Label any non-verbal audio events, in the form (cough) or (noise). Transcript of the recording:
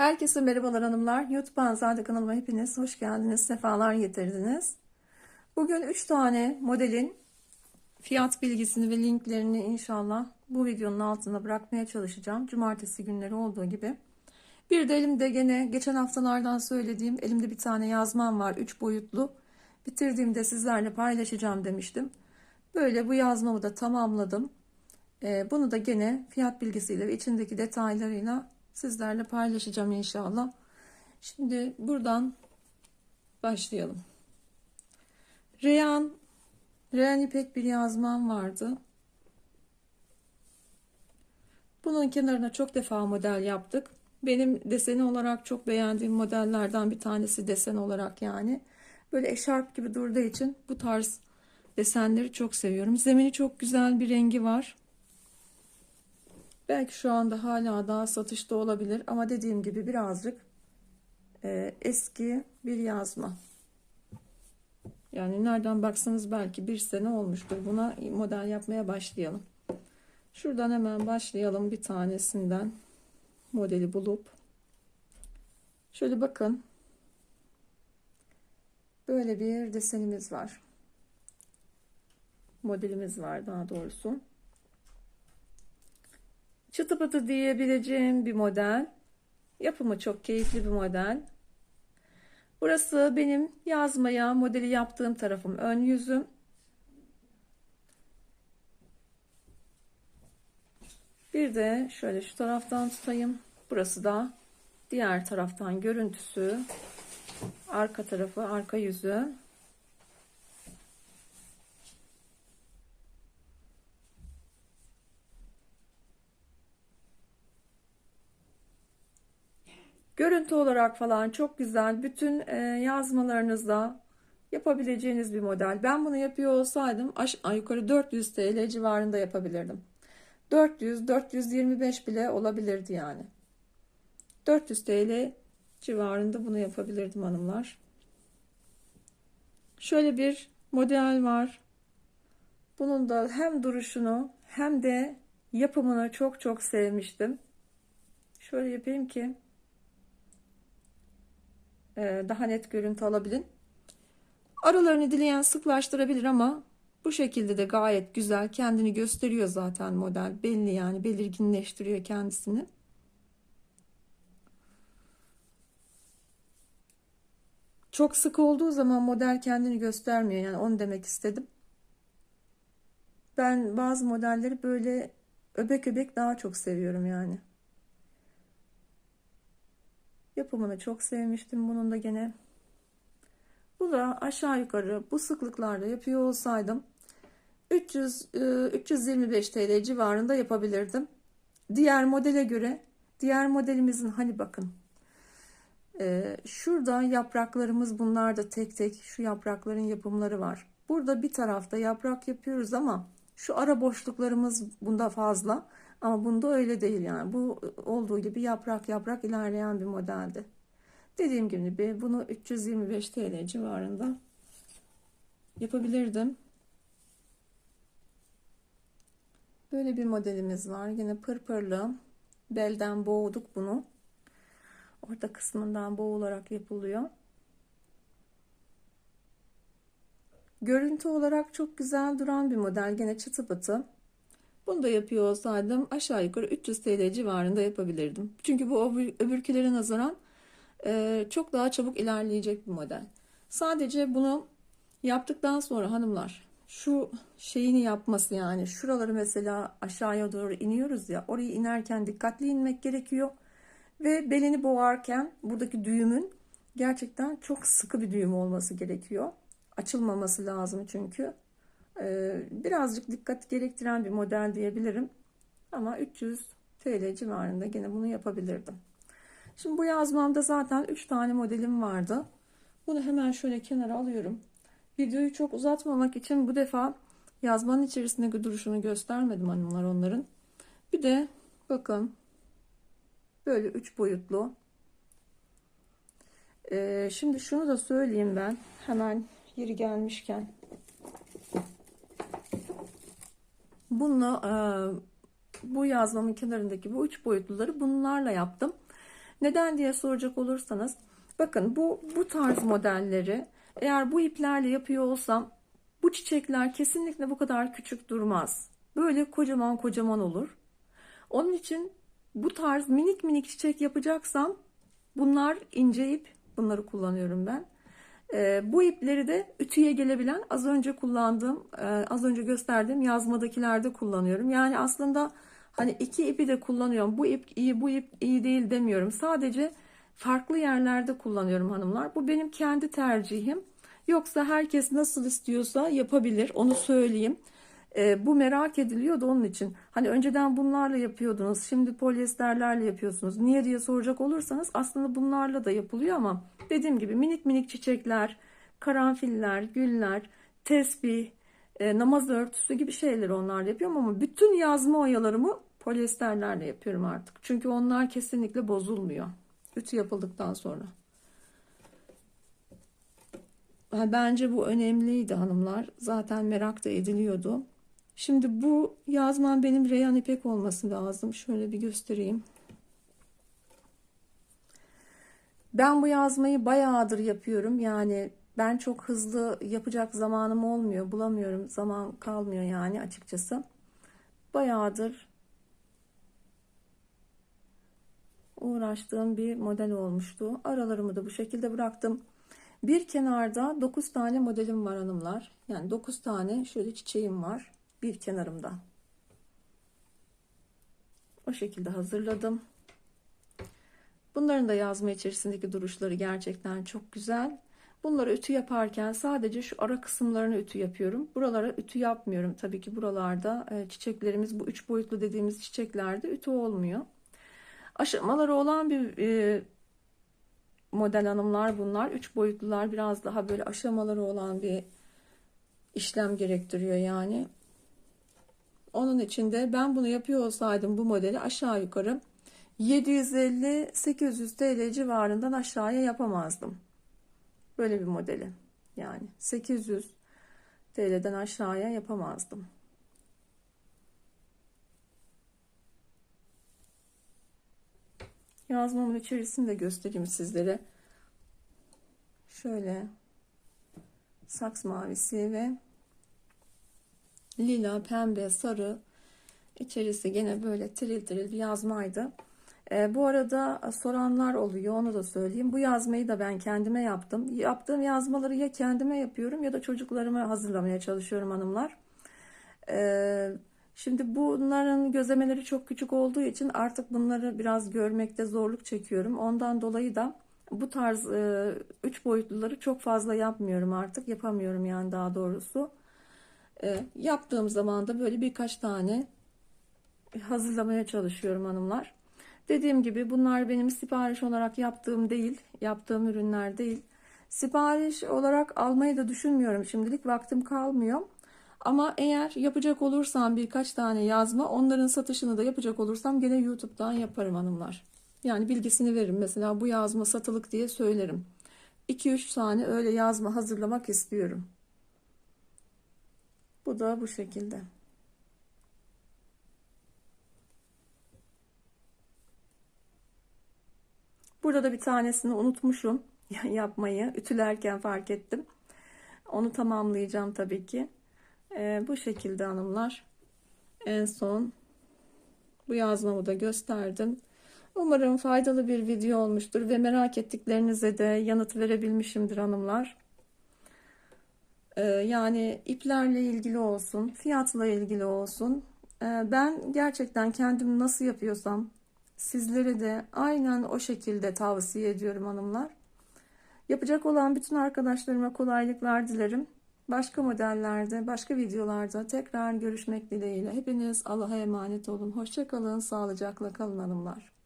Herkese merhabalar hanımlar. YouTube Anzade kanalıma hepiniz hoş geldiniz, sefalar getirdiniz. Bugün 3 tane modelin fiyat bilgisini ve linklerini inşallah bu videonun altına bırakmaya çalışacağım. Cumartesi günleri olduğu gibi. Bir de elimde gene geçen haftalardan söylediğim elimde bir tane yazmam var 3 boyutlu. Bitirdiğimde sizlerle paylaşacağım demiştim. Böyle bu yazmamı da tamamladım. Ee, bunu da gene fiyat bilgisiyle ve içindeki detaylarıyla sizlerle paylaşacağım inşallah. Şimdi buradan başlayalım. Reyan, Reyan İpek bir yazmam vardı. Bunun kenarına çok defa model yaptık. Benim deseni olarak çok beğendiğim modellerden bir tanesi desen olarak yani. Böyle eşarp gibi durduğu için bu tarz desenleri çok seviyorum. Zemini çok güzel bir rengi var. Belki şu anda hala daha satışta olabilir ama dediğim gibi birazcık e, eski bir yazma. Yani nereden baksanız belki bir sene olmuştur. Buna model yapmaya başlayalım. Şuradan hemen başlayalım bir tanesinden modeli bulup. Şöyle bakın. Böyle bir desenimiz var. Modelimiz var daha doğrusu. Çıtı pıtı diyebileceğim bir model. Yapımı çok keyifli bir model. Burası benim yazmaya modeli yaptığım tarafım ön yüzüm. Bir de şöyle şu taraftan tutayım. Burası da diğer taraftan görüntüsü. Arka tarafı, arka yüzü. Görüntü olarak falan çok güzel. Bütün e, yazmalarınızda yapabileceğiniz bir model. Ben bunu yapıyor olsaydım aşağı yukarı 400 TL civarında yapabilirdim. 400 425 bile olabilirdi yani. 400 TL civarında bunu yapabilirdim hanımlar. Şöyle bir model var. Bunun da hem duruşunu hem de yapımını çok çok sevmiştim. Şöyle yapayım ki daha net görüntü alabilin. Aralarını dileyen sıklaştırabilir ama bu şekilde de gayet güzel kendini gösteriyor zaten model. Belli yani belirginleştiriyor kendisini. Çok sık olduğu zaman model kendini göstermiyor yani onu demek istedim. Ben bazı modelleri böyle öbek öbek daha çok seviyorum yani. Yapımını çok sevmiştim bunun da gene. Bu da aşağı yukarı bu sıklıklarda yapıyor olsaydım 300 325 TL civarında yapabilirdim. Diğer modele göre diğer modelimizin hani bakın e, şurada yapraklarımız bunlar da tek tek şu yaprakların yapımları var. Burada bir tarafta yaprak yapıyoruz ama şu ara boşluklarımız bunda fazla. Ama bunda öyle değil yani. Bu olduğu gibi yaprak yaprak ilerleyen bir modeldi. Dediğim gibi bunu 325 TL civarında yapabilirdim. Böyle bir modelimiz var. Yine pırpırlı. Belden boğduk bunu. Orta kısmından boğularak yapılıyor. Görüntü olarak çok güzel duran bir model. Gene çıtı pıtı. Bunu da yapıyor olsaydım aşağı yukarı 300 TL civarında yapabilirdim. Çünkü bu öbürkülere nazaran e, çok daha çabuk ilerleyecek bir model. Sadece bunu yaptıktan sonra hanımlar şu şeyini yapması yani şuraları mesela aşağıya doğru iniyoruz ya orayı inerken dikkatli inmek gerekiyor. Ve belini boğarken buradaki düğümün gerçekten çok sıkı bir düğüm olması gerekiyor. Açılmaması lazım çünkü. Ee, birazcık dikkat gerektiren bir model diyebilirim. Ama 300 TL civarında gene bunu yapabilirdim. Şimdi bu yazmamda zaten 3 tane modelim vardı. Bunu hemen şöyle kenara alıyorum. Videoyu çok uzatmamak için bu defa yazmanın içerisindeki duruşunu göstermedim hanımlar onların. Bir de bakın böyle 3 boyutlu. Ee, şimdi şunu da söyleyeyim ben hemen yeri gelmişken. Bununla e, bu yazmamın kenarındaki bu üç boyutluları bunlarla yaptım. Neden diye soracak olursanız bakın bu bu tarz modelleri eğer bu iplerle yapıyor olsam bu çiçekler kesinlikle bu kadar küçük durmaz. Böyle kocaman kocaman olur. Onun için bu tarz minik minik çiçek yapacaksam bunlar ince ip. Bunları kullanıyorum ben. Ee, bu ipleri de ütüye gelebilen az önce kullandığım, e, az önce gösterdiğim yazmadakilerde kullanıyorum. Yani aslında hani iki ipi de kullanıyorum. Bu ip iyi, bu ip iyi değil demiyorum. Sadece farklı yerlerde kullanıyorum hanımlar. Bu benim kendi tercihim. Yoksa herkes nasıl istiyorsa yapabilir. Onu söyleyeyim. E, bu merak ediliyordu onun için. Hani önceden bunlarla yapıyordunuz. Şimdi polyesterlerle yapıyorsunuz. Niye diye soracak olursanız aslında bunlarla da yapılıyor ama dediğim gibi minik minik çiçekler, karanfiller, güller, tesbih, e, namaz örtüsü gibi şeyleri onlarla yapıyorum ama bütün yazma oyalarımı polyesterlerle yapıyorum artık. Çünkü onlar kesinlikle bozulmuyor. Ütü yapıldıktan sonra. Bence bu önemliydi hanımlar. Zaten merak da ediliyordu. Şimdi bu yazmam benim reyan ipek olması lazım. Şöyle bir göstereyim. Ben bu yazmayı bayağıdır yapıyorum. Yani ben çok hızlı yapacak zamanım olmuyor. Bulamıyorum. Zaman kalmıyor yani açıkçası. Bayağıdır uğraştığım bir model olmuştu. Aralarımı da bu şekilde bıraktım. Bir kenarda 9 tane modelim var hanımlar. Yani 9 tane şöyle çiçeğim var bir kenarımda. O şekilde hazırladım. Bunların da yazma içerisindeki duruşları gerçekten çok güzel. Bunları ütü yaparken sadece şu ara kısımlarını ütü yapıyorum. Buralara ütü yapmıyorum. Tabii ki buralarda e, çiçeklerimiz bu üç boyutlu dediğimiz çiçeklerde ütü olmuyor. Aşamaları olan bir e, model hanımlar bunlar. Üç boyutlular biraz daha böyle aşamaları olan bir işlem gerektiriyor yani. Onun için de ben bunu yapıyor olsaydım bu modeli aşağı yukarı 750-800 TL civarından aşağıya yapamazdım. Böyle bir modeli. Yani 800 TL'den aşağıya yapamazdım. Yazmamın içerisini de göstereyim sizlere. Şöyle saks mavisi ve lila, pembe, sarı içerisi gene böyle tiril tiril bir yazmaydı. E, bu arada soranlar oluyor onu da söyleyeyim. Bu yazmayı da ben kendime yaptım. Yaptığım yazmaları ya kendime yapıyorum ya da çocuklarıma hazırlamaya çalışıyorum hanımlar. E, şimdi bunların gözlemeleri çok küçük olduğu için artık bunları biraz görmekte zorluk çekiyorum. Ondan dolayı da bu tarz e, üç boyutluları çok fazla yapmıyorum artık. Yapamıyorum yani daha doğrusu. E, yaptığım zaman da böyle birkaç tane hazırlamaya çalışıyorum hanımlar. Dediğim gibi bunlar benim sipariş olarak yaptığım değil, yaptığım ürünler değil. Sipariş olarak almayı da düşünmüyorum şimdilik vaktim kalmıyor. Ama eğer yapacak olursam birkaç tane yazma onların satışını da yapacak olursam gene YouTube'dan yaparım hanımlar. Yani bilgisini veririm. Mesela bu yazma satılık diye söylerim. 2-3 tane öyle yazma hazırlamak istiyorum. Bu da bu şekilde. Burada da bir tanesini unutmuşum (laughs) yapmayı. Ütülerken fark ettim. Onu tamamlayacağım tabii ki. Ee, bu şekilde hanımlar. En son bu yazmamı da gösterdim. Umarım faydalı bir video olmuştur ve merak ettiklerinize de yanıt verebilmişimdir hanımlar. Ee, yani iplerle ilgili olsun, fiyatla ilgili olsun. Ee, ben gerçekten kendim nasıl yapıyorsam sizlere de aynen o şekilde tavsiye ediyorum hanımlar. Yapacak olan bütün arkadaşlarıma kolaylıklar dilerim. Başka modellerde, başka videolarda tekrar görüşmek dileğiyle. Hepiniz Allah'a emanet olun. Hoşçakalın, sağlıcakla kalın hanımlar.